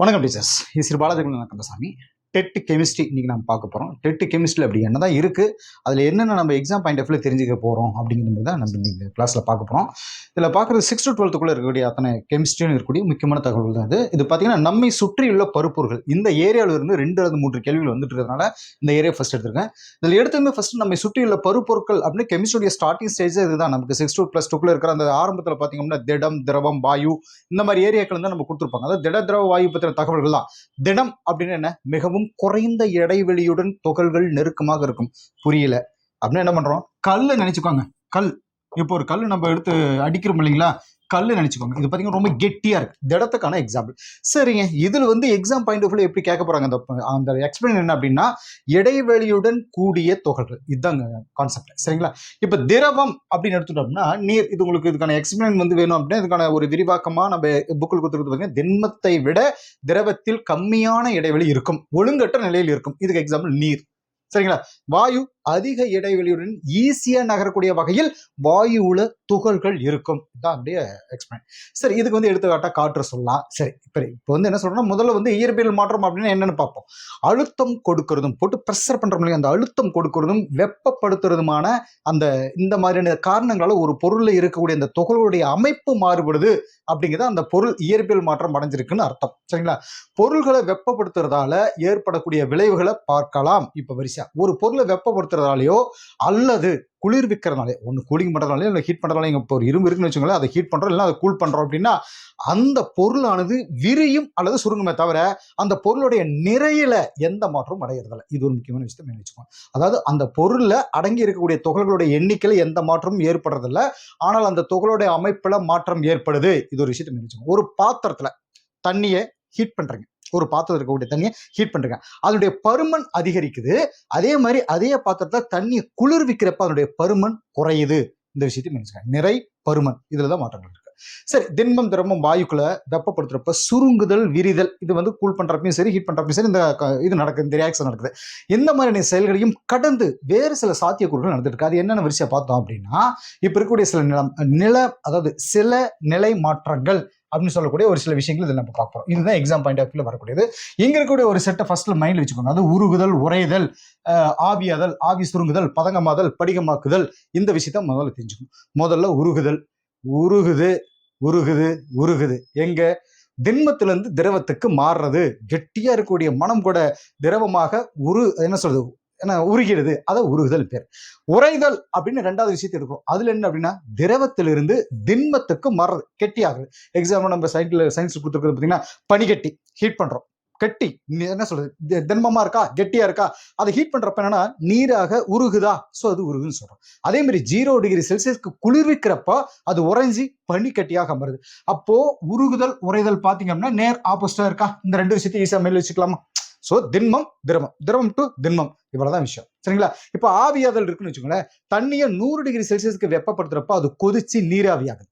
வணக்கம் டீச்சர்ஸ். இது Sri Balaji Kandasamy TET chemistry இன்றைக்கி நம்ம பார்க்க போகிறோம் டெட் கெமிஸ்ட்ரி அப்படி என்ன தான் இருக்குது அதில் என்னென்ன நம்ம எக்ஸாம் பாயிண்ட் ஆஃப் தெரிஞ்சுக்க போகிறோம் அப்படிங்கிறது தான் நம்ம இந்த கிளாஸில் பார்க்க போகிறோம் இதில் பார்க்குறது சிக்ஸ் டு டுவெல்த்துக்குள்ளே இருக்கக்கூடிய அத்தனை கெமிஸ்ட்ரியும் இருக்கக்கூடிய முக்கியமான தகவல் தான் இது. இது பார்த்தீங்கன்னா நம்மை சுற்றியுள்ள பருப்பொருள்கள். இந்த ஏரியாவில் இருந்து ரெண்டு அல்லது மூன்று கேள்விகள் வந்துட்டு இருக்கிறதுனால இந்த ஏரியா ஃபர்ஸ்ட் எடுத்திருக்கேன். இதில் எடுத்ததுமே ஃபஸ்ட்டு நம்மை சுற்றியுள்ள பருப்பொருட்கள் அப்படின்னு கெமிஸ்ட்ரியுடைய ஸ்டார்டிங் ஸ்டேஜ் இதுதான். நமக்கு சிக்ஸ் டூ ப்ளஸ் டூக்குள்ள இருக்கிற அந்த ஆரம்பத்தில் பார்த்தீங்கன்னா திடம் திரவம் வாயு இந்த மாதிரி ஏரியாக்கள் தான் நம்ம கொடுத்துருப்பாங்க. அதாவது திட திரவ வாயு பற்றின தகவல்கள் தான். திடம் அப்படின்னு என்ன? மிகவும் குறைந்த இடைவெளியுடன் துகள்கள் நெருக்கமாக இருக்கும். புரியல. அப்படின்னு என்ன பண்றோம்? கல்லு நினைச்சுக்கோங்க. கல். இப்போ ஒரு கல் நம்ம எடுத்து அடிக்கிறோம் இல்லைங்களா? கல்லு நினைச்சுக்கோங்க. இது பார்த்தீங்கன்னா ரொம்ப கெட்டியா இருக்கு. திடத்துக்கான எக்ஸாம்பிள் சரிங்க. இதுல வந்து எக்ஸாம் பாயிண்ட் ஆஃப் எப்படி கேட்க போறாங்க? அந்த அந்த எக்ஸ்பிளைன் என்ன அப்படின்னா இடைவெளியுடன் கூடிய துகள்கள். இதுதாங்க கான்செப்ட் சரிங்களா? இப்போ திரவம் அப்படின்னு எடுத்துட்டோம்னா நீர் இது உங்களுக்கு இதுக்கான எக்ஸ்பிளைன் வந்து வேணும் அப்படின்னா இதுக்கான ஒரு விரிவாக்கமா நம்ம புக்கில் கொடுத்துருக்கிறது பார்த்தீங்கன்னா திண்மத்தை விட திரவத்தில் கம்மியான இடைவெளி இருக்கும். ஒழுங்கற்ற நிலையில் இருக்கும். இதுக்கு எக்ஸாம்பிள் நீர். சரிங்களா? வாயு அதிக இடைவெளியுடன் ஈஸியா நகரக்கூடிய வகையில் வாயுவுல துகள்கள் இருக்கும். இதான் அப்படியே எக்ஸ்பிளைன் சரி இதுக்கு வந்து எடுத்துக்காட்டா காற்று சொல்லலாம். சரி இப்போ இப்போ வந்து என்ன சொல்றோம்னா முதல்ல வந்து இயற்பியல் மாற்றம் அப்படின்னா என்னன்னு பார்ப்போம். அழுத்தம் கொடுக்கறதும் போட்டு ப்ரெஷர் பண்றோம் இல்லையா அந்த அழுத்தம் கொடுக்கறதும் வெப்பப்படுத்துறதுமான அந்த இந்த மாதிரியான காரணங்களால ஒரு பொருள்ல இருக்கக்கூடிய அந்த துகளுடைய அமைப்பு மாறுபடுது அப்படிங்கிறது அந்த பொருள் இயற்பியல் மாற்றம் அடைஞ்சிருக்குன்னு அர்த்தம். சரிங்களா? பொருள்களை வெப்பப்படுத்துறதால ஏற்படக்கூடிய விளைவுகளை பார்க்கலாம். இப்ப வரிசையா. ஒரு பொருளை வெப்பப்படுத்துறதாலேயோ அல்லது குளிர்விக்கிறதுனாலே ஒன்று கூலிங் பண்ணுறதுனாலே இல்லை ஹீட் பண்ணுறதுனால இப்போ ஒரு இரும்பு இருக்குன்னு வச்சுக்கோங்களேன் அதை ஹீட் பண்ணுறோம் இல்லை அதை கூல் பண்ணுறோம் அப்படின்னா அந்த பொருளானது விரியும் அல்லது சுருங்குமே தவிர அந்த பொருளுடைய நிறையில எந்த மாற்றமும் அடையிறதில்ல. இது ஒரு முக்கியமான விஷயத்தை மேலே வச்சுக்கோங்க. அதாவது அந்த பொருளில் அடங்கி இருக்கக்கூடிய துகள்களுடைய எண்ணிக்கையில் எந்த மாற்றமும் ஏற்படுறதில்ல. ஆனால் அந்த துகளுடைய அமைப்பில் மாற்றம் ஏற்படுது. இது ஒரு விஷயத்தை மேலே வச்சுக்கோங்க. ஒரு பாத்திரத்தில் தண்ணியை ஹீட் பண்ணுறீங்க ஒரு பாத்திரத்தில் இருக்கக்கூடிய தண்ணியை ஹீட் பண்ணுறீங்க அதனுடைய பருமன் அதிகரிக்குது. அதே மாதிரி அதே பாத்திரத்தில் தண்ணியை குளிர்விக்கிறப்ப அதனுடைய பருமன் குறையுது. இந்த விஷயத்தையும் நினைச்சுக்கோங்க. நிறை பருமன் இதில் தான் மாற்றங்கள் இருக்கு. சரி திண்மம் திரவம் வாயுக்களை வெப்பப்படுத்துறப்ப சுருங்குதல் விரிதல் இது வந்து கூல் பண்ணுறப்பையும் சரி ஹீட் பண்ணுறப்பையும் சரி இந்த இது நடக்குது இந்த ரியாக்ஷன் நடக்குது. இந்த மாதிரியான செயல்களையும் கடந்து வேறு சில சாத்தியக்கூறுகள் நடந்துட்டு அது என்னென்ன வரிசையா பார்த்தோம் அப்படின்னா இப்போ இருக்கக்கூடிய சில நிலம் நில அதாவது சில நிலை மாற்றங்கள். அப்படின்னு சொல்லக்கூடிய ஒரு சில விஷயங்கள் இதில் நம்ம பார்ப்போம் இதுதான் எக்ஸாம் பாயிண்ட் ஆஃப் வியூவில் வரக்கூடியது. இங்கே இருக்கக்கூடிய ஒரு செட்டை ஃபர்ஸ்ட்ல மைண்டில் வச்சுக்கோங்க. அது உருகுதல் உரைதல் ஆவியாதல் ஆவி சுருங்குதல் பதங்கமாதல் படிகமாக்குதல் இந்த விஷயத்த முதல்ல தெரிஞ்சுக்கணும். முதல்ல உருகுதல். உருகுது உருகுது உருகுது. எங்க? திண்மத்திலிருந்து திரவத்துக்கு மாறுறது. கெட்டியா இருக்கக்கூடிய மனம் கூட திரவமாக உரு என்ன சொல்றது? என்ன உருகிடுது அதை உருகுதல் பேர். உறைதல் அப்படின்னு ரெண்டாவது விஷயத்தை எடுக்கிறோம். அதுல என்ன அப்படின்னா திரவத்திலிருந்து திண்மத்துக்கு மாறுறது கெட்டியாகுது எக்ஸாம்பிள் நம்ம சயின்ஸ்ல சயின்ஸ் கொடுத்துருக்கிறது பார்த்தீங்கன்னா பனிக்கட்டி ஹீட் பண்றோம். கெட்டி நீ என்ன சொல்றது? தி- திண்மமா இருக்கா? கெட்டியா இருக்கா? அதை ஹீட் பண்றப்ப என்னன்னா நீராக உருகுதா? சோ அது உருகுன்னு சொல்றோம். அதே மாதிரி ஜீரோ டிகிரி செல்சியஸ்க்கு குளிர்விக்கிறப்ப அது உறைஞ்சி பனிக்கட்டியாக மாறுது அப்போ உருகுதல் உறைதல் பாத்தீங்க அப்படின்னா நேர் ஆப்போசிட்டா இருக்கா? இந்த ரெண்டு விஷயத்தையும் ஈஸியா மேல் வச்சுக்கலாமா? சோ திண்மம் திரவம். திரவம் டு திண்மம். இவ்வளவுதான் விஷயம். சரிங்களா? இப்போ ஆவியாதல் இருக்குன்னு வச்சுக்கோங்களேன் தண்ணியை நூறு டிகிரி செல்சியஸ்க்கு வெப்பப்படுத்துறப்ப அது கொதிச்சு நீராவியாகுது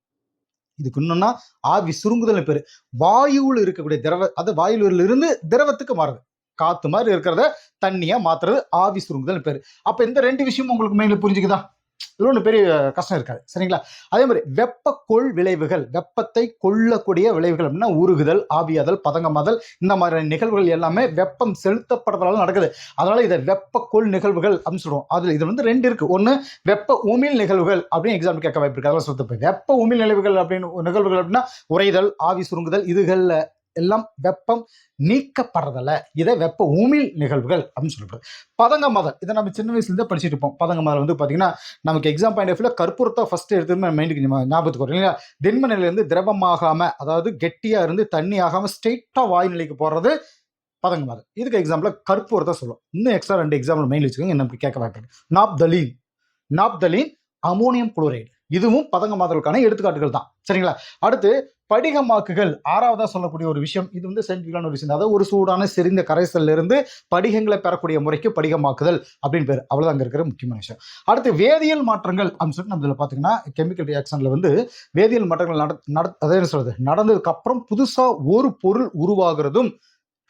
இதுக்கு இன்னொன்னா ஆவி சுருங்குதல் பேரு. வாயுவில் இருக்கக்கூடிய திரவ அது வாயுவில் இருந்து திரவத்துக்கு மாறுது. காத்து மாதிரி இருக்கிறத தண்ணியா மாத்துறது ஆவி சுருங்குதல் பேரு. அப்ப இந்த ரெண்டு விஷயமும் உங்களுக்கு மேல புரிஞ்சுக்குதா? இது ஒன்றும் பெரிய கஷ்டம் இருக்காது. சரிங்களா? அதே மாதிரி வெப்ப கொள் விளைவுகள் வெப்பத்தை கொள்ளக்கூடிய விளைவுகள் அப்படின்னா உருகுதல் ஆவியாதல் பதங்கமாதல் இந்த மாதிரியான நிகழ்வுகள் எல்லாமே வெப்பம் செலுத்தப்படுறதால நடக்குது. அதனால இதை வெப்ப கொள் நிகழ்வுகள் அப்படின்னு சொல்லுவோம். அதில் இது வந்து ரெண்டு இருக்கு. ஒன்று வெப்ப உமிழ் நிகழ்வுகள் அப்படின்னு எக்ஸாம் கேட்க வாய்ப்பு இருக்கு. அதெல்லாம் சொல்லிட்டு வெப்ப உமிழ் நிகழ்வுகள் அப்படின்னு நிகழ்வுகள் அப்படின்னா உறைதல் ஆவி சுருங்குதல் இதுகளில் எல்லாம் வெப்பம் நீக்கப்படுறதில்ல இதை வெப்ப உமிழ் நிகழ்வுகள் அப்படின்னு சொல்லப்படுது பதங்கமாதல் இதை நம்ம சின்ன வயசுலேருந்தே படிச்சுட்டு இருப்போம். பதங்கமாதல் வந்து பார்த்தீங்கன்னா நமக்கு எக்ஸாம் பாயிண்ட் ஆஃப் வியூல கற்பூரத்தை ஃபர்ஸ்ட் எடுத்து மைண்டுக்கு ஞாபகத்துக்கு வரும். இல்லையா? திண்ம நிலையிலேருந்து திரவமாகாம அதாவது கெட்டியாக இருந்து தண்ணி ஆகாமல் ஸ்ட்ரெயிட்டாக வாய் நிலைக்கு பதங்க மதம் இதுக்கு எக்ஸாம்பிள் கற்பூரத்தை சொல்லுவோம். இன்னும் எக்ஸ்ட்ரா ரெண்டு எக்ஸாம்பிள் மெயின் வச்சுக்கோங்க நமக்கு கேட்க வாய்ப்பு நாப்தலீன். Naphthalene ammonium chloride. இதுவும் பதங்கமாதலுக்கான எடுத்துக்காட்டுகள் தான். சரிங்களா? அடுத்து படிகமாக்குகள். ஆறாவதா சொல்லக்கூடிய ஒரு விஷயம். இது வந்து சயின்டிஃபிக்கான ஒரு விஷயம். அதாவது ஒரு சூடான செறிந்த கரைசல்ல இருந்து படிகங்களை பெறக்கூடிய முறைக்கு படிகமாக்குதல் அப்படின்னு பேர். அவ்வளவுதான் அங்க இருக்கிற முக்கியமான விஷயம். அடுத்து வேதியியல் மாற்றங்கள் அப்படின்னு சொல்லிட்டு நம்ம இதுல பாத்தீங்கன்னா கெமிக்கல் ரியாக்ஷன்ல வந்து வேதியியல் மாற்றங்கள் நட நட அதாவது என்ன சொல்றது? நடந்ததுக்கு அப்புறம் புதுசா ஒரு பொருள் உருவாகிறதும்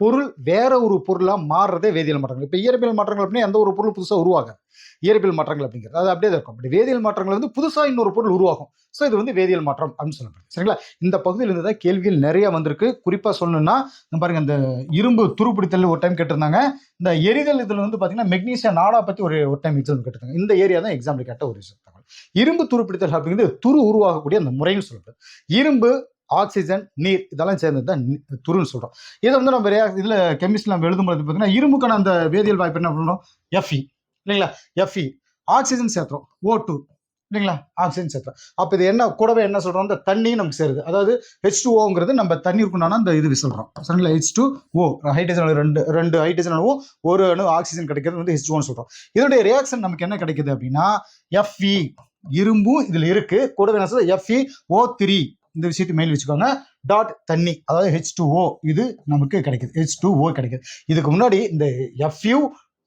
பொருள் வேற ஒரு பொருளாக மாறுறதே வேதியியல் மாற்றங்கள். இப்போ இயற்பியல் மாற்றங்கள் அப்படின்னா எந்த ஒரு பொருள் புதுசாக உருவாகாது இயற்பியல் மாற்றங்கள் அப்படிங்கிறது. அது அப்படியே தான் இருக்கும். அப்படி வேதியியல் மாற்றங்கள் வந்து புதுசாக இன்னொரு பொருள் உருவாகும். ஸோ இது வந்து வேதியியல் மாற்றம் அப்படின்னு சொல்லப்படுது. சரிங்களா? இந்த பகுதியில் இருந்து தான் கேள்விகள் நிறைய வந்திருக்கு. குறிப்பாக சொல்லணும்னா இந்த பாருங்க இந்த இரும்பு துருப்பிடித்தல் ஒரு டைம் கேட்டிருந்தாங்க. இந்த எரிதல் இதில் வந்து பார்த்தீங்கன்னா மெக்னீசியம் நாடா பற்றி ஒரு ஒரு டைம் எக்ஸாம் கேட்டிருந்தாங்க இந்த ஏரியா தான் எக்ஸாம்பிள் கேட்ட ஒரு விஷயம். தகவல் இரும்பு துருப்பிடித்தல் அப்படிங்கிறது துரு உருவாகக்கூடிய அந்த முறைன்னு சொல்லப்படுது. இரும்பு ஆக்சிஜன் நீர் இதெல்லாம் சேர்ந்தது தான் துருன்னு சொல்கிறோம் இதை வந்து நம்ம rea- இதில் கெமிஸ்ட்ரி நம்ம எழுதும்போது பார்த்தீங்கன்னா இரும்புக்கான அந்த வேதியியல் வாய்ப்பு என்ன பண்ணுறோம் எஃப்இ இல்லைங்களா? எஃப்இ ஆக்சிஜன் சேர்த்துறோம். ஓ டூ இல்லைங்களா? ஆக்சிஜன் சேர்த்துறோம். அப்போ இது என்ன கூடவே என்ன சொல்கிறோம் அந்த தண்ணி நமக்கு சேருது. அதாவது ஹெச் டூ ஓங்கிறது நம்ம தண்ணீருக்குண்டான அந்த இது சொல்கிறோம் சரிங்களா? ஹெச் டூ ஓ ஹைட்ரஜன் ரெண்டு ரெண்டு ஹைட்ரஜன் அணுவும் ஒரு அணு ஆக்சிஜன் கிடைக்கிறது வந்து ஹெச் டூன்னு சொல்கிறோம் இதோடைய ரியாக்ஷன் நமக்கு என்ன கிடைக்குது அப்படின்னா எஃப்இ இரும்பும் இதில் இருக்கு. கூடவே என்ன சொல்றது எஃப்இ ஓ த்ரீ இந்த விஷயத்தை மெயில் வச்சுக்கோங்க. டாட் தண்ணி அதாவது ஹெச் டூ ஓ இது நமக்கு கிடைக்குது. ஹெச் டூ ஓ கிடைக்குது. இதுக்கு முன்னாடி இந்த எஃப்யூ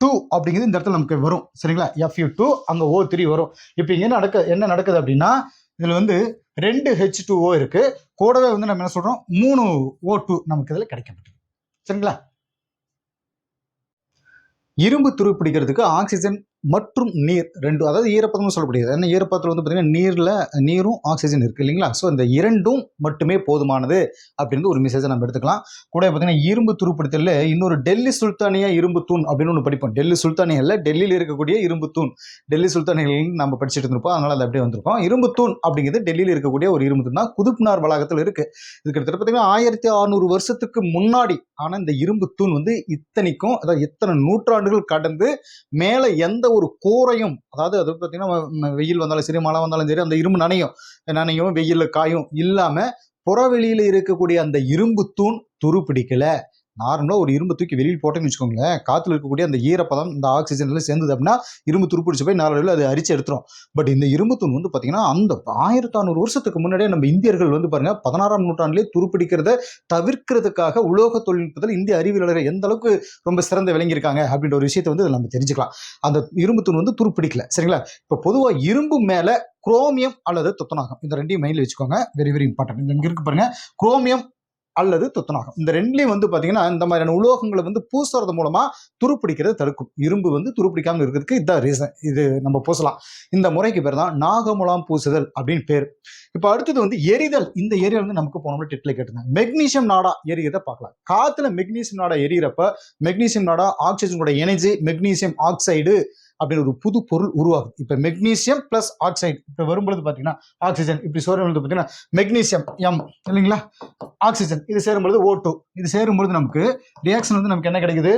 டூ அப்படிங்கிறது இந்த இடத்துல நமக்கு வரும். சரிங்களா? எஃப்யூ டூ அங்கே ஓ த்ரீ வரும். இப்போ இங்கே நடக்க என்ன நடக்குது அப்படின்னா இதில் வந்து ரெண்டு ஹெச் டூ ஓ இருக்கு. கூடவே வந்து நம்ம என்ன சொல்கிறோம் மூணு ஓ டூ நமக்கு இதில் கிடைக்கப்பட்டது. சரிங்களா? இரும்பு துருப்பிடிக்கிறதுக்கு ஆக்சிஜன் மற்றும் நீர் ரெண்டு அதாவது ஈரப்பதம்னு சொல்லப்படுகிறது. ஏன்னா ஈரப்பதத்தில் வந்து பார்த்தீங்கன்னா நீரில் நீரும் ஆக்சிஜன் இருக்குது இல்லைங்களா? ஸோ இந்த இரண்டும் மட்டுமே போதுமானது அப்படின்னு ஒரு மெசேஜை நம்ம எடுத்துக்கலாம். கூட பார்த்தீங்கன்னா இரும்பு துருப்பிடித்தலில் இன்னொரு டெல்லி சுல்தானியா இரும்பு தூண் அப்படின்னு ஒன்று படிப்போம். டெல்லி சுல்தானியில் டெல்லியில் இருக்கக்கூடிய இரும்பு தூண். டெல்லி சுல்தானியில் நம்ம படிச்சுட்டு இருந்திருப்போம். அதனால் அது அப்படியே வந்திருக்கோம். இரும்பு தூண் அப்படிங்கிறது டெல்லியில் இருக்கக்கூடிய ஒரு இரும்பு தூண் தான். குதுப்னார் வளாகத்தில் இருக்குது இது கிட்டத்தட்ட பார்த்தீங்கன்னா ஆயிரத்தி அறுநூறு வருஷத்துக்கு முன்னாடி ஆனால் இந்த இரும்பு தூண் வந்து இத்தனைக்கும் அதாவது இத்தனை நூற்றாண்டுகள் கடந்து மேலே எந்த ஒரு கூரையும் அதாவது அது பார்த்தீங்கன்னா வெயில் வந்தாலும் சரி மழை வந்தாலும் சரி அந்த இரும்பு நனையும். நனையும் வெயிலில் காயும். இல்லாமல் புறவெளியில் இருக்கக்கூடிய அந்த இரும்பு தூண் துரு பிடிக்கல நார்மலாக ஒரு இரும்பு தூக்கி வெளியில் போட்டேன்னு வச்சுக்கோங்களேன். காற்றுல இருக்கக்கூடிய அந்த ஈரப்பதம் இந்த ஆக்சிஜனில் சேர்ந்தது அப்படின்னா இரும்பு துருப்பிடிச்சு போய் நாளடைவில் அது அரிச்சு எடுத்துரும். பட் இந்த இரும்பு தூண் வந்து பார்த்தீங்கன்னா அந்த ஆயிரத்தி அறநூறு வருஷத்துக்கு முன்னாடியே நம்ம இந்தியர்கள் வந்து பாருங்க பதினாறாம் நூற்றாண்டிலே துருப்பிடிக்கிறத தவிர்க்கிறதுக்காக உலோக தொழில்நுட்பத்தில் இந்திய அறிவியலாளர்கள் எந்த அளவுக்கு ரொம்ப சிறந்த விளங்கியிருக்காங்க அப்படின்ற ஒரு விஷயத்தை வந்து நம்ம தெரிஞ்சுக்கலாம். அந்த இரும்பு தூண் வந்து துருப்பிடிக்கல சரிங்களா? இப்போ பொதுவாக இரும்பு மேலே குரோமியம் அல்லது துத்தநாகம் இந்த ரெண்டையும் மைண்டில் வச்சுக்கோங்க. வெரி வெரி இம்பார்ட்டன்ட் இந்த இருக்கு பாருங்க குரோமியம் அல்லது துத்தநாகம். இந்த ரெண்டுலையும் வந்து பார்த்தீங்கன்னா இந்த மாதிரியான உலோகங்களை வந்து பூசுறது மூலமா துருப்பிடிக்கிறது தடுக்கும். இரும்பு வந்து துருப்பிடிக்காமல் இருக்கிறதுக்கு இதான் ரீசன் இது நம்ம பூசலாம். இந்த முறைக்கு பேர் தான் நாகமுலாம் பூசுதல் அப்படின்னு பேர். இப்போ அடுத்தது வந்து எரிதல். இந்த ஏரியா வந்து நமக்கு போனோம்னா டெட்ல கேட்டிருந்தாங்க. மெக்னீசியம் நாடா எரியதை பார்க்கலாம். காத்துல மெக்னீசியம் நாடா எரியறப்ப மெக்னீசியம் நாடா ஆக்சிஜனோட எனர்ஜி மெக்னீசியம் ஆக்சைடு அப்படின்னு ஒரு புது பொருள் உருவாகுது. இப்போ மெக்னீசியம் பிளஸ் ஆக்சைடு இப்போ வரும்பொழுது பார்த்தீங்கன்னா ஆக்சிஜன் இப்படி சேரும்பொழுது பார்த்தீங்கன்னா மெக்னீசியம் எம் இல்லைங்களா? ஆக்சிஜன் இது சேரும்பொழுது ஓ டூ இது சேரும்பொழுது நமக்கு ரியாக்ஷன் வந்து நமக்கு என்ன கிடைக்குது?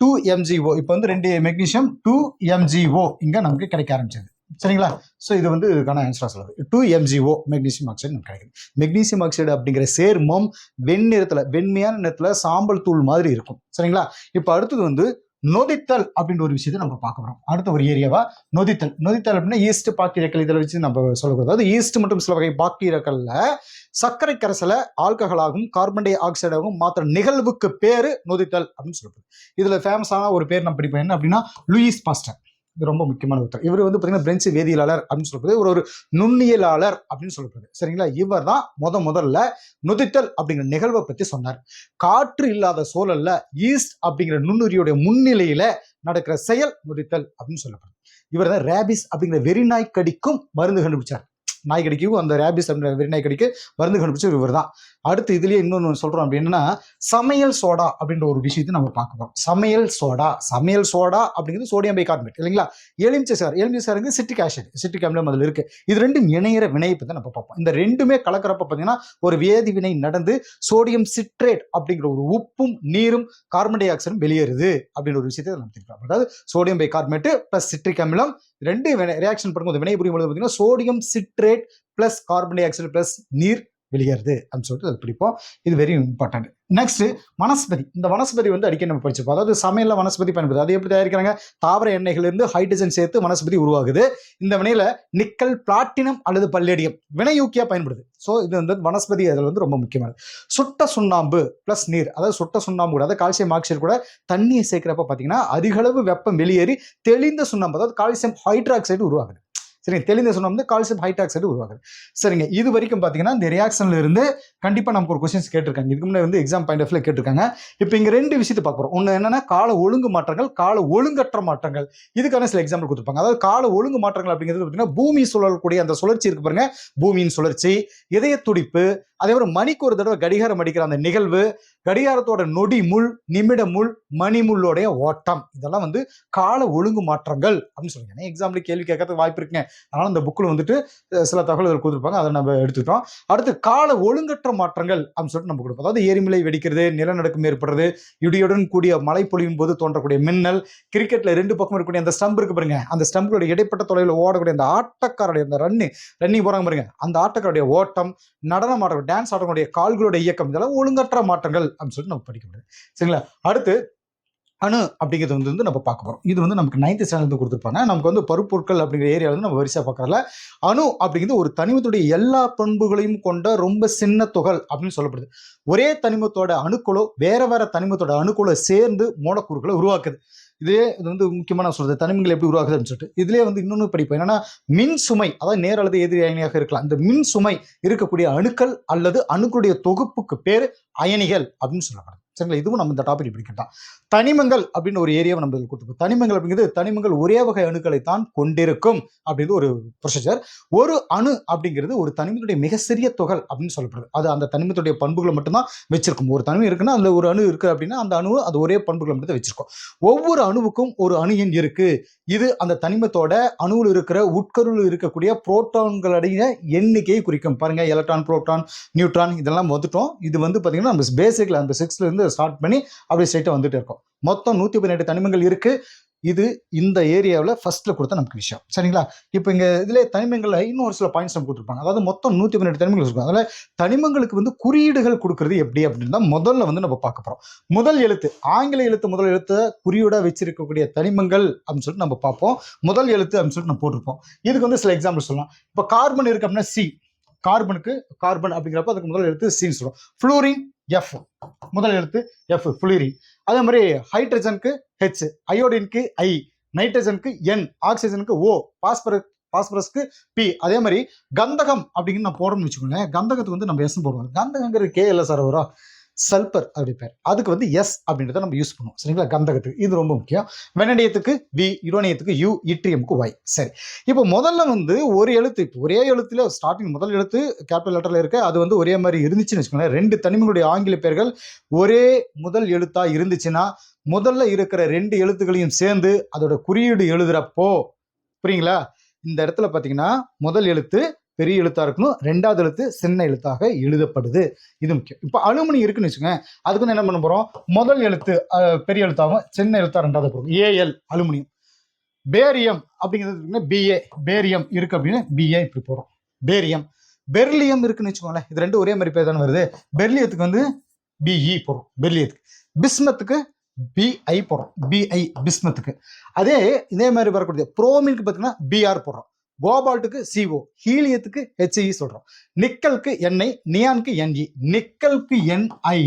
டூ எம்ஜிஓ இப்போ வந்து ரெண்டு மெக்னீசியம் டூ எம்ஜிஓ இங்கே நமக்கு கிடைக்க ஆரம்பிச்சது. சரிங்களா? ஸோ இது வந்து இதுக்கான ஆன்சராக சொல்லுது டூ எம்ஜிஓ மெக்னீசியம் ஆக்சைடு நமக்கு கிடைக்குது. மெக்னீசியம் ஆக்சைடு அப்படிங்கிற சேர்மம் வெண்ணிறத்தில் வெண்மையான நிறத்தில் சாம்பல் தூள் மாதிரி இருக்கும். சரிங்களா? இப்போ அடுத்தது வந்து நொதித்தல் அப்படின்ற ஒரு விஷயத்தை நம்ம பார்க்க போறோம். அடுத்த ஒரு ஏரியாவா நொதித்தல். நொதித்தல் அப்படின்னா ஈஸ்ட் பாக்டீரியாக்கள் இதில் வச்சு நம்ம சொல்லக்கூடாது அதாவது ஈஸ்ட் மற்றும் சில வகை பாக்டீரியாக்கள்ல சர்க்கரை கரைசலை ஆல்கஹாலாகவும் கார்பன் டை ஆக்சைடாகவும் மாற்ற நிகழ்வுக்கு பேரு நொதித்தல் அப்படின்னு சொல்லப்படுது. இதுல ஃபேமஸான ஒரு பேர் நம்ம படிப்போம். என்ன அப்படின்னா லூயிஸ் பாஸ்டர். இது ரொம்ப முக்கியமான ஒருத்தர் இவர் வந்து பார்த்தீங்கன்னா பிரெஞ்சு வேதியியலாளர் அப்படின்னு சொல்றது ஒரு ஒரு நுண்ணியலாளர் அப்படின்னு சொல்றது. சரிங்களா? இவர் தான் முத முதல்ல நொதித்தல் அப்படிங்கிற நிகழ்வை பற்றி சொன்னார். காற்று இல்லாத சூழல்ல ஈஸ்ட் அப்படிங்கிற நுண்ணுரியுடைய முன்னிலையில நடக்கிற செயல் நொதித்தல் அப்படின்னு சொல்லப்படுது இவர் தான் ரேபிஸ் அப்படிங்கிற வெறிநாய் கடிக்கும் மருந்து கண்டுபிடிச்சார். நாய் கடிக்கும் அந்த ரேபிஸ் அப்படின்ற வெறிநாய் மருந்து கண்டுபிடிச்ச இவர் தான் அடுத்து இதுலயே இன்னொன்று சொல்றோம் அப்படின்னா சமையல் சோடா அப்படின்ற ஒரு விஷயத்தை நம்ம பார்க்க போறோம். சமையல் சோடா சமையல் சோடா அப்படிங்கிறது சோடியம் பைகார்பனேட் இல்லைங்களா? எலுமிச்சை சார் எலுமிச்சை சாருங்க சிட்ரிக் ஆசிட் சிட்ரிக் அமிலம் அதில் இருக்கு. இது ரெண்டும் இணையிற வினையை பற்றி நம்ம பார்ப்போம். இந்த ரெண்டுமே கலக்கிறப்ப பார்த்தீங்கன்னா ஒரு வேதி வினை நடந்து சோடியம் சிட்ரேட் அப்படிங்கிற ஒரு உப்பும் நீரும் கார்பன் டை ஆக்சைடும் வெளியேறுது அப்படின்ற ஒரு விஷயத்தை நம்ம தெரிஞ்சுக்கலாம். அதாவது சோடியம் பைகார்பனேட் ப்ளஸ் சிட்ரிக் அமிலம் ரெண்டு ரியாக்ஷன் பண்ணும்போது வினை புரியும் பொழுது பார்த்தீங்கன்னா sodium citrate plus carbon dioxide plus நீர் வெளியேறுது அப்படின்னு சொல்லிட்டு அதை பிடிப்போம். இது வெரி இம்பார்ட்டன்ட் நெக்ஸ்ட் வனஸ்பதி. இந்த வனஸ்பதி வந்து அடிக்கடி நம்ம படிச்சிருப்போம். அதாவது சமையலில் வனஸ்பதி பயன்படுது. அது எப்படி தயாரிக்கிறாங்க? தாவர எண்ணெய்கள் இருந்து ஹைட்ரஜன் சேர்த்து வனஸ்பதி உருவாகுது. இந்த வினையில நிக்கல் பிளாட்டினம் அல்லது பல்லேடியம் வினையூக்கியா பயன்படுது. ஸோ இது வந்து வனஸ்பதி அதில் வந்து ரொம்ப முக்கியமானது. சுட்ட சுண்ணாம்பு பிளஸ் நீர். அதாவது சுட்ட சுண்ணாம்பு கூட அதாவது கால்சியம் ஆக்சைடு கூட தண்ணியை சேர்க்கிறப்ப பார்த்தீங்கன்னா அதிகளவு வெப்பம் வெளியேறி தெளிந்த சுண்ணாம்பு அதாவது கால்சியம் ஹைட்ராக்சைடு உருவாகுது. சரிங்க தெளிந்த சொன்ன வந்து கால்சியம் ஹைட்ராக்சைடு உருவாகுது. சரிங்க இது வரைக்கும் பார்த்தீங்கன்னா இந்த ரியாக்ஷன்ல இருந்து கண்டிப்பாக நமக்கு ஒரு கொஸ்டின்ஸ் கேட்டிருக்காங்க. இதுக்கு முன்னாடி வந்து எக்ஸாம் பாயிண்ட் ஆஃப்ல கேட்டிருக்காங்க. இப்போ இங்கே ரெண்டு விஷயத்தை பார்க்குறோம் ஒன்று என்னன்னா கால ஒழுங்கு மாற்றங்கள் கால ஒழுங்கற்ற மாற்றங்கள். இதுக்கான சில எக்ஸாம்பிள் கொடுத்துருப்பாங்க. அதாவது கால ஒழுங்கு மாற்றங்கள் அப்படிங்கிறது பார்த்தீங்கன்னா பூமி சுழலக்கூடிய அந்த சுழற்சி இருக்கு பாருங்க. பூமியின் சுழற்சி இதய துடிப்பு அதே மாதிரி மணிக்கு ஒரு தடவை கடிகாரம் அடிக்கிற அந்த நிகழ்வு கடிகாரத்தோட நொடி முள் நிமிட முள் மணிமுள்ளோடைய ஓட்டம். இதெல்லாம் வந்து கால ஒழுங்கு மாற்றங்கள் அப்படின்னு சொல்லுங்க எக்ஸாம்பிள் கேள்வி கேட்கறதுக்கு வாய்ப்பு இருக்குங்க. அதனால இந்த புக்கில் வந்துட்டு சில தகவல்கள் கொடுத்துருப்பாங்க. அதை நம்ம எடுத்துக்கிட்டோம். அடுத்து கால ஒழுங்கற்ற மாற்றங்கள் அப்படின்னு சொல்லிட்டு நம்ம கொடுப்போம். அதாவது எரிமலை வெடிக்கிறது நிலநடுக்கம் ஏற்படுறது இடியுடன் கூடிய மழை பொழியும் போது தோன்றக்கூடிய மின்னல் கிரிக்கெட்டில் ரெண்டு பக்கம் இருக்கக்கூடிய அந்த ஸ்டம்ப் இருக்கு பாருங்க. அந்த ஸ்டம்புடைய இடைப்பட்ட தொலைவில் ஓடக்கூடிய அந்த ஆட்டக்காரருடைய அந்த ரன்னு ரன்னிங் போறாங்க பாருங்க. அந்த ஆட்டக்காரருடைய ஓட்டம் நடனம் ஆடுற டான்ஸ் ஆடக்கூடிய கால்களுடைய இயக்கம் இதெல்லாம் ஒழுங்கற்ற மாற்றங்கள் அப்படின்னு சொல்லிட்டு நம்ம படிக்க முடியும். சரிங்களா? அடுத்து அணு அப்படிங்கிறது வந்து வந்து நம்ம பார்க்க போகிறோம் இது வந்து நமக்கு நைன்த் ஸ்டாண்டர்ட் கொடுத்துருப்பாங்க. நமக்கு வந்து பருப்பொருட்கள் அப்படிங்கிற ஏரியா வந்து நம்ம வரிசை பார்க்கறதுல அணு அப்படிங்கிறது ஒரு தனிமத்துடைய எல்லா பண்புகளையும் கொண்ட ரொம்ப சின்ன துகள் அப்படின்னு சொல்லப்படுது. ஒரே தனிமத்தோட அணுக்களோ வேற வேற தனிமத்தோட அணுக்களோ சேர்ந்து மூலக்கூறுகளை உருவாக்குது. இதே இது வந்து முக்கியமான நான் சொல்றது தனிமங்கள் எப்படி உருவாக்குது அப்படின்னு சொல்லிட்டு. இதிலே வந்து இன்னொன்று படிப்போம். என்னன்னா மின் சுமை அதாவது நேர் அல்லது எதிரி அயனியாக இருக்கலாம். இந்த மின் சுமை இருக்கக்கூடிய அணுக்கள் அல்லது அணுக்களுடைய தொகுப்புக்கு பேர் அயனிகள் அப்படின்னு சொல்லப்படுது. சரிங்களா இதுவும் நம்ம இந்த டாபிக் கேட்டான் தனிமங்கள் அப்படின்னு ஒரு ஏரியாவை நம்ம இதில் கொடுத்துருக்கோம். தனிமங்கள் அப்படிங்கிறது தனிமங்கள் ஒரே வகை அணுக்களை தான் கொண்டிருக்கும் அப்படின்னு ஒரு ப்ரொசீஜர் ஒரு அணு அப்படிங்கிறது ஒரு தனிமத்துடைய மிக சிறிய தொகை அப்படின்னு சொல்லப்படுது. அது அந்த தனிமத்துடைய பண்புகளை மட்டும்தான் வச்சிருக்கும். ஒரு தனிமம் இருக்குன்னா அதில் ஒரு அணு இருக்கு அப்படின்னா அந்த அணு அது ஒரே பண்புகளை மட்டும் வச்சிருக்கோம். ஒவ்வொரு அணுவுக்கும் ஒரு அணு எண் இருக்கு. இது அந்த தனிமத்தோட அணுவில் இருக்கிற உட்கருவில் இருக்கக்கூடிய புரோட்டான்களுடைய எண்ணிக்கையை குறிக்கும். பாருங்க எலக்ட்ரான் புரோட்டான் நியூட்ரான் இதெல்லாம் வந்துட்டோம். இது வந்து பார்த்தீங்கன்னா நம்ம பேசிக்ல அந்த சிக்ஸ்ல இருந்து ஸ்டார்ட் பண்ணி அப்படியே ஸ்ட்ரைட்டாக வந்துட்டு இருக்கோம். மொத்தம் நூத்தி பதினெட்டு தனிமங்கள் இருக்கு. இது இந்த ஏரியாவில் ஃபஸ்ட்டில் கொடுத்த நமக்கு விஷயம். சரிங்களா? இப்போ இங்க இதில் தனிமங்களில் இன்னும் ஒரு சில பாயிண்ட்ஸ் நம்ம கொடுத்துருப்பாங்க. அதாவது மொத்தம் நூற்றி பதினெட்டு தனிமங்கள் இருக்கும். அதில் தனிமங்களுக்கு வந்து குறியீடுகள் கொடுக்கறது எப்படி அப்படின்னு தான் முதல்ல வந்து நம்ம பார்க்க போகிறோம் முதல் எழுத்து ஆங்கில எழுத்து முதல் எழுத்து குறியீடாக வச்சிருக்கக்கூடிய தனிமங்கள் அப்படின்னு சொல்லிட்டு நம்ம பார்ப்போம். முதல் எழுத்து அப்படின்னு சொல்லிட்டு நம்ம போட்டிருப்போம். இதுக்கு வந்து சில எக்ஸாம்பிள் சொல்லலாம் இப்போ கார்பன் இருக்கு அப்படின்னா சி கார்பனுக்கு கார்பன் அப்படிங்கிறப்ப அதுக்கு முதல் எழுத்து சீன் சொல்றோம். ஃப்ளூரின் எஃப் முதல் எழுத்து எஃப் ஃப்ளூரின் அதே மாதிரி ஹைட்ரஜனுக்கு ஹெச் அயோடினுக்கு ஐ நைட்ரஜனுக்கு என் ஆக்சிஜனுக்கு ஓ பாஸ்பரஸ் பாஸ்பரஸ்க்கு பி அதே மாதிரி கந்தகம் அப்படின்னு நான் போடணும்னு வச்சுக்கோங்களேன் கந்தகத்துக்கு வந்து நம்ம எஸ்ன்னு போடுவோம். கந்தகங்கிறது கே இல்லை சார் வரும் சல்பர் அப்படி பேர். அதுக்கு வந்து எஸ் அப்படின்றத நம்ம யூஸ் பண்ணுவோம். சரிங்களா? கந்தகத்துக்கு. இது ரொம்ப முக்கியம். வெனடியத்துக்கு வி யுரோனியத்துக்கு யு இட்ரியமுக்கு ஒய் சரி. இப்போ முதல்ல வந்து ஒரு எழுத்து இப்போ ஒரே எழுத்துல ஸ்டார்டிங் முதல் எழுத்து கேபிட்டல் லெட்டர்ல இருக்க அது வந்து ஒரே மாதிரி இருந்துச்சுன்னு வச்சுக்கோங்களேன். ரெண்டு தனிமங்களுடைய ஆங்கில பெயர்கள் ஒரே முதல் எழுத்தா இருந்துச்சுன்னா முதல்ல இருக்கிற ரெண்டு எழுத்துக்களையும் சேர்ந்து அதோட குறியீடு எழுதுறப்போ புரியுங்களா? இந்த இடத்துல பார்த்தீங்கன்னா முதல் எழுத்து பெரிய எழுத்தா இருக்கணும். ரெண்டாவது எழுத்து சின்ன எழுத்தாக எழுதப்படுது. இது முக்கியம். இப்போ அலுமினி இருக்குன்னு வச்சுக்கோங்க. அதுக்கு வந்து என்ன பண்ண போறோம்? முதல் எழுத்து பெரிய எழுத்தாகவும் சின்ன எழுத்தா ரெண்டாவது போகும் ஏஎல் அலுமினியம். பேரியம் அப்படிங்கிறது பிஏ பேரியம் இருக்கு அப்படின்னு பிஏ இப்படி போறோம் பேரியம். பெர்லியம் இருக்குன்னு வச்சுக்கோங்களேன். இது ரெண்டு ஒரே மாதிரி பேர் தானே வருது. பெர்லியத்துக்கு வந்து பிஇ போடுறோம். பெர்லியத்துக்கு. பிஸ்மத்துக்கு பிஐ போடுறோம். பிஐ பிஸ்மத்துக்கு. அதே இதே மாதிரி வரக்கூடிய புரோமினுக்கு பார்த்தீங்கன்னா பிஆர் போடுறோம். கோபால்ட்டுக்கு சிஓ ஹீலியத்துக்கு ஹெச்இ சொல்றோம். நிக்கலுக்கு என்ஐ நியானுக்கு என்இ நிக்கலுக்கு என்ஐ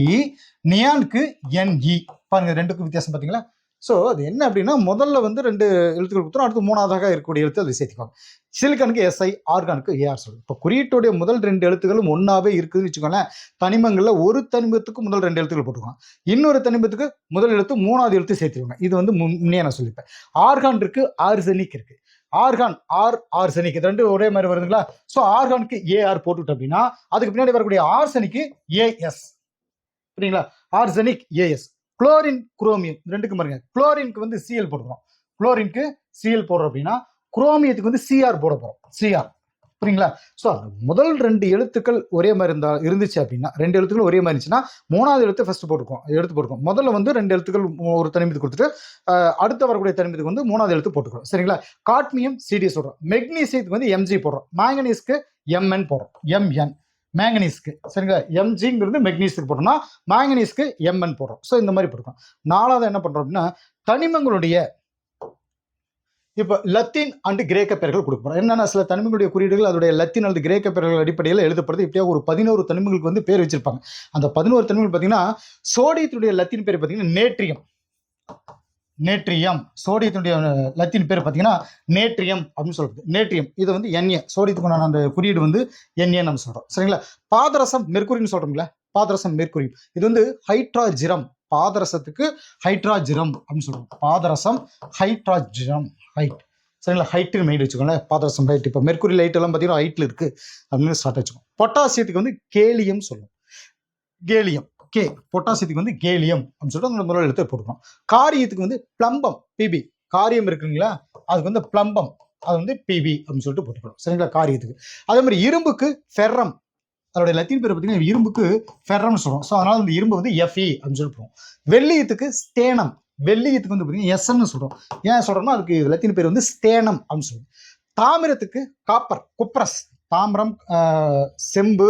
நியானுக்கு என்இ பாருங்க ரெண்டுக்கும் வித்தியாசம் பார்த்தீங்களா? ஸோ அது என்ன அப்படின்னா முதல்ல வந்து ரெண்டு எழுத்துக்கள் கொடுத்துரும் அடுத்து மூணாவதாக இருக்கக்கூடிய எழுத்து அதை சேர்த்துக்குவாங்க சிலிக்கனுக்கு எஸ்ஐ ஆர்கானுக்கு ஏஆர் சொல்லுது இப்போ குறியீட்டுடைய முதல் ரெண்டு எழுத்துக்களும் ஒன்றாவே இருக்குதுன்னு வச்சுக்கோங்களேன். தனிமங்களில் ஒரு தனிமத்துக்கு முதல் ரெண்டு எழுத்துக்கள் போட்டுருவாங்க இன்னொரு தனிமத்துக்கு முதல் எழுத்து மூணாவது எழுத்து சேர்த்துருவாங்க இது வந்து முன்னே நான் சொல்லிப்பேன். ஆர்கான் இருக்குது ஆர்சனிக் இருக்குது ஆர்கான் ஆர் ஆர்சனிக் இது ரெண்டு ஒரே மாதிரி வருதுங்களா? ஸோ ஆர்கானுக்கு ஏஆர் போட்டுவிட்டோம் அப்படின்னா அதுக்கு பின்னாடி வரக்கூடிய ஆர்சனிக்கு ஏஎஸ் புரியுங்களா arsenic A S chlorine chromium ரெண்டுக்கும் பாருங்க. குளோரினுக்கு வந்து சிஎல் போடுறோம் குளோரினுக்கு சிஎல் போடுறோம் அப்படின்னா குரோமியத்துக்கு வந்து சிஆர் போட போகிறோம் சிஆர் புரியுங்களா? ஸோ முதல் ரெண்டு எழுத்துக்கள் ஒரே மாதிரி இருந்தா இருந்துச்சு அப்படின்னா ரெண்டு எழுத்துக்கள் ஒரே மாதிரி இருந்துச்சுன்னா மூணாவது எழுத்து ஃபர்ஸ்ட் போட்டுருக்கோம் எடுத்து போட்டுருக்கோம் முதல்ல வந்து ரெண்டு எழுத்துக்கள் ஒரு தனிமதி கொடுத்துட்டு அடுத்த அடுத்து வரக்கூடிய தனிமத்துக்கு வந்து மூணாவது எழுத்து போட்டுக்கிறோம் சரிங்களா? காட்மியம் சிடி சொல்கிறோம் மெக்னீசியத்துக்கு வந்து எம்ஜி போடுறோம். மேங்கனீஸ்க்கு எம்என் போடுறோம். எம்என் மேங்கனீஸ்க்கு சரிங்களா? எம்ஜிங்கிறது மெக்னீஸ்க்கு போடுறோம்னா மேங்கனீஸ்க்கு எம்என் போடுறோம். ஸோ இந்த மாதிரி போட்டுக்கோம் நாலாவது என்ன பண்ணுறோம் அப்படின்னா தனிமங்களுடைய இப்போ லத்தீன் அண்டு கிரேக்க பெயர்கள் கொடுக்க போறோம். சில தனிமைகளுடைய குறியீடுகள் அதோடைய லத்தீன் அல்லது கிரேக்க பெயர்கள் அடிப்படையில் எழுதப்படுது. இப்படியா ஒரு பதினோரு தனிமைகளுக்கு வந்து பேர் வச்சிருப்பாங்க. அந்த பதினோரு தனிமைகள் பார்த்தீங்கன்னா சோடியத்துடைய லத்தீன் பேர் பார்த்தீங்கன்னா நேட்ரியம். நேட்ரியம். சோடியத்தினுடைய லத்தீன் பேர் பார்த்தீங்கன்னா நேட்ரியம் அப்படின்னு சொல்றது. நேட்ரியம். இது வந்து என்ஏ சோடியத்துக்குண்டான அந்த குறியீடு வந்து என்ஏ நம்ம சொல்றோம். சரிங்களா? பாதரசம் மெர்குரின்னு சொல்றோம்ல. பாதரசம் மெர்குரி இது வந்து ஹைட்ராஜிரம். பாதரசத்துக்கு ஹைட்ராஜிரம் அப்படின்னு சொல்லுவோம் பாதரசம் ஹைட்ராஜிரம் ஹைட் சரிங்களா? ஹைட்டுக்கு மெயின் வச்சுக்கோங்களேன். பாதரசம் ஹைட் இப்போ மெர்குரி லைட் எல்லாம் பார்த்தீங்கன்னா ஹைட்டில் இருக்கு. அப்படின்னு ஸ்டார்ட் வச்சுக்கோங்க பொட்டாசியத்துக்கு வந்து கேலியம் சொல்லுவோம். கேலியம் கே பொட்டாசியத்துக்கு வந்து கேலியம் அப்படின்னு சொல்லிட்டு அந்த முதல் எழுத்து போட்டுக்கணும். காரியத்துக்கு வந்து பிளம்பம் பிபி காரியம் இருக்குங்களா? அதுக்கு வந்து பிளம்பம் அது வந்து பிபி அப்படின்னு சொல்லிட்டு போட்டுக்கணும். சரிங்களா? காரியத்துக்கு. அதே மாதிரி இரும்புக்கு ஃபெர்ரம் அதோட லத்தீன் பேர் பார்த்தீங்கன்னா இரும்புக்கு ஃபெரம்னு சொல்லுவோம் ஸோ அதனால் அந்த இரும்பு வந்து எஃப்இ அப்படின்னு சொல்லி வெள்ளியத்துக்கு ஸ்டேனம் வெள்ளியத்துக்கு வந்து பார்த்தீங்கன்னா எஸ்என்னு சொல்கிறோம் ஏன் சொல்கிறோம்னா அதுக்கு லத்தீன் பேர் வந்து ஸ்டேனம் அப்படின்னு சொல்லுவோம் தாமிரத்துக்கு காப்பர் குப்ரஸ் தாமிரம் செம்பு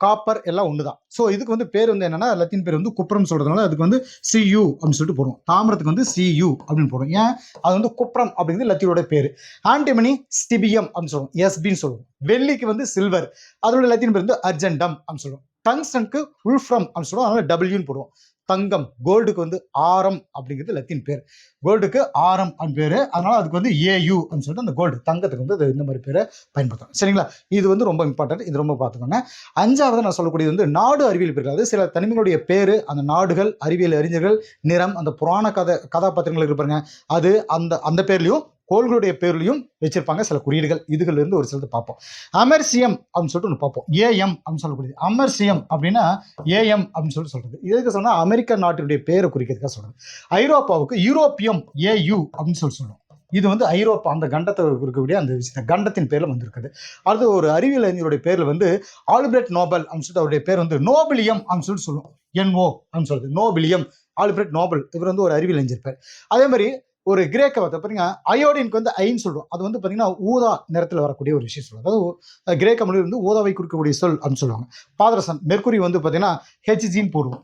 காப்பர் எல்லாம் ஒன்று தான் ஸோ இதுக்கு வந்து பேர் வந்து என்னன்னா லத்தீன் பேர் வந்து குப்ரம் சொல்றதுனால அதுக்கு வந்து சியு அப்படின்னு சொல்லிட்டு போடுவோம். தாமிரத்துக்கு வந்து சியு அப்படின்னு போடுவோம். ஏன்? அது வந்து குப்ரம் அப்படிங்கிறது லத்தீனோட பேர். ஆண்டிமணி ஸ்டிபியம் அப்படின்னு சொல்லுவோம். எஸ்பின்னு சொல்லுவோம். வெள்ளிக்கு வந்து சில்வர் அதோட லத்தீன் பேர் வந்து அர்ஜென்டம் அப்படின்னு சொல்லுவோம். டங்ஸ்டனுக்கு உல்ஃப்ரம் அப்படின்னு சொல்லுவோம். அதனால டபிள்யூன்னு போடுவோம். தங்கம் கோல்டுக்கு வந்து ஆரம் அப்படிங்கிறது லத்தீன் பேர். கோல்டுக்கு ஆரம் அப்படின்னு பேர். அதனால அதுக்கு வந்து ஏயு அப்படின்னு சொல்லிட்டு அந்த கோல்டு தங்கத்துக்கு வந்து அது இந்த மாதிரி பேரை பயன்படுத்தும் சரிங்களா? இது வந்து ரொம்ப இம்பார்ட்டன்ட் இது ரொம்ப பார்த்துக்கோங்க. அஞ்சாவது நான் சொல்லக்கூடியது வந்து நாடு அறிவியல் பேர்கள் அதாவது சில தனிமைகளுடைய பேர் அந்த நாடுகள் அறிவியல் அறிஞர்கள் நிறம் அந்த புராண கதை கதாபாத்திரங்கள் இருப்பாருங்க அது அந்த அந்த பேர்லையும் கோள்களுடைய பேர்லையும் வச்சிருப்பாங்க. சில குறியீடுகள் இதுகளிலிருந்து ஒரு சிலது பார்ப்போம். அமர்சியம் அப்படின்னு சொல்லிட்டு ஒன்று பார்ப்போம். ஏஎம் அப்படின்னு சொல்லக்கூடியது. அமர்சியம் அப்படின்னா ஏஎம் அப்படின்னு சொல்லிட்டு சொல்றது. இதுக்கு சொன்னால் அமெரிக்க நாட்டினுடைய பேரை குறிக்கிறதுக்காக சொல்றது. ஐரோப்பாவுக்கு யூரோப்பியம் ஏயு அப்படின்னு சொல்லி சொல்லுவோம் இது வந்து ஐரோப்பா அந்த கண்டத்தை இருக்கக்கூடிய அந்த விஷயத்தை கண்டத்தின் பேரில் வந்திருக்குது. அடுத்து ஒரு அறிவியல் அறிஞருடைய பேரில் வந்து ஆல்பிரட் நோபல் அப்படின்னு சொல்லிட்டு அவருடைய பேர் வந்து நோபிலியம் அப்படின்னு சொல்லிட்டு சொல்லுவோம் என்ஓ அப்படின்னு சொல்றது. Nobelium Alfred Nobel. இவர் வந்து ஒரு அறிவியல் அறிஞர் பேர். அதே மாதிரி ஒரு கிரேக்க வார்த்தை. பார்த்தீங்கன்னா அயோடினுக்கு வந்து ஐன்னு சொல்றோம். அது வந்து பார்த்தீங்கன்னா ஊதா நிறத்தில் வரக்கூடிய ஒரு விஷயம் சொல்லுவாங்க. அதாவது கிரேக்க மொழி வந்து ஊதாவை குறிக்கக்கூடிய சொல் அப்படின்னு சொல்லுவாங்க. பாதரசன் மெர்க்குரி வந்து பார்த்தீங்கன்னா ஹெச்ஜின்னு போடுவோம்.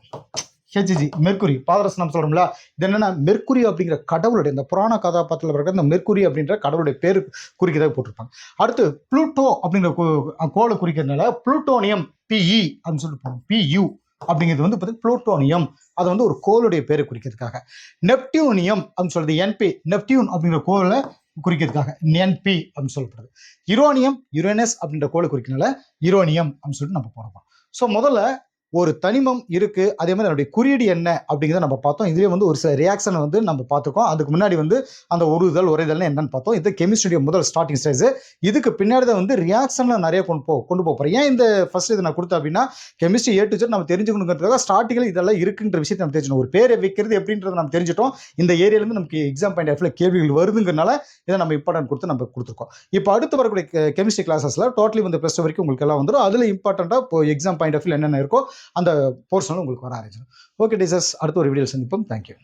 HG mercury. பாதரசன் நம்ம சொல்கிறோம்ல இது என்னன்னா மெர்க்குரி அப்படிங்கிற கடவுளுடைய இந்த புராண கதாபாத்திரத்தில் இருக்கிற இந்த மெர்க்குரி அப்படின்ற கடவுளுடைய பேர் குறிக்கிறதாக போட்டிருப்பாங்க. அடுத்து ப்ளூட்டோ அப்படிங்கிற கோ- கோளை குறிக்கிறதுனால ப்ளூட்டோனியம் பிஇ அப்படின்னு சொல்லிட்டு போகணும் பியூ அப்படிங்கிறது வந்து பார்த்தீங்கன்னா ப்ளூட்டோனியம். அது வந்து ஒரு கோளுடைய பேரை குறிக்கிறதுக்காக. நெப்டியூனியம் அப்படின்னு சொல்றது என்பி நெப்டியூன் அப்படிங்கிற கோளை குறிக்கிறதுக்காக. என்பி அப்படின்னு சொல்லப்படுது. யுரோனியம் யுரேனஸ் அப்படின்ற கோளை குறிக்கிறதுனால யுரோனியம் அப்படின்னு சொல்லிட்டு நம்ம போடுறோம் ஸோ முதல்ல ஒரு தனிமம் இருக்கு அதே மாதிரி அதனுடைய குறியீடு என்ன அப்படிங்கிறத நம்ம பார்த்தோம். இதுலேயே வந்து ஒரு சில ரியாக்ஷனை வந்து நம்ம பார்த்துக்கோம் அதுக்கு முன்னாடி வந்து அந்த உருதல் உரைதல்னு என்னன்னு பார்த்தோம். இது கெமிஸ்ட்ரியுடைய முதல் ஸ்டார்டிங் ஸ்டேஜ் இதுக்கு பின்னாடி தான் வந்து ரியாக்ஷனில் நிறைய கொண்டு போ கொண்டு போக போகிறேன் ஏன் இந்த ஃபர்ஸ்ட் இதை நான் கொடுத்தேன் அப்படின்னா கெமிஸ்ட்ரி ஏ டு நம்ம தெரிஞ்சுக்கணுங்கிறதுக்காக ஸ்டார்டிங்கில் இதெல்லாம் இருக்குன்ற விஷயத்தை நம்ம தெரிஞ்சுக்கணும். ஒரு பேரை வைக்கிறது எப்படின்றத நம்ம தெரிஞ்சிட்டோம். இந்த ஏரியாலேருந்து நமக்கு எக்ஸாம் பாயிண்ட் ஆஃப்ல கேள்விகள் வருதுங்கிறனால இதை நம்ம இம்பார்ட்டன்ட் கொடுத்து நம்ம கொடுத்துருக்கோம். இப்போ அடுத்து வரக்கூடிய கெமிஸ்ட்ரி கிளாஸஸ்ல டோட்டலி வந்து ப்ளஸ் வரைக்கும் உங்களுக்கு எல்லாம் வந்துடும் அதில் இம்பார்ட்டண்ட்டாக இப்போ எக்ஸாம் பாயிண்ட் ஆஃப் என்னென்ன இருக்கோ அந்த போர்ஷனும் உங்களுக்கு வர ஆரம்பிச்சிடும். ஓகே டீசர்ஸ் அடுத்த ஒரு வீடியோ சந்திப்போம். தேங்க்யூ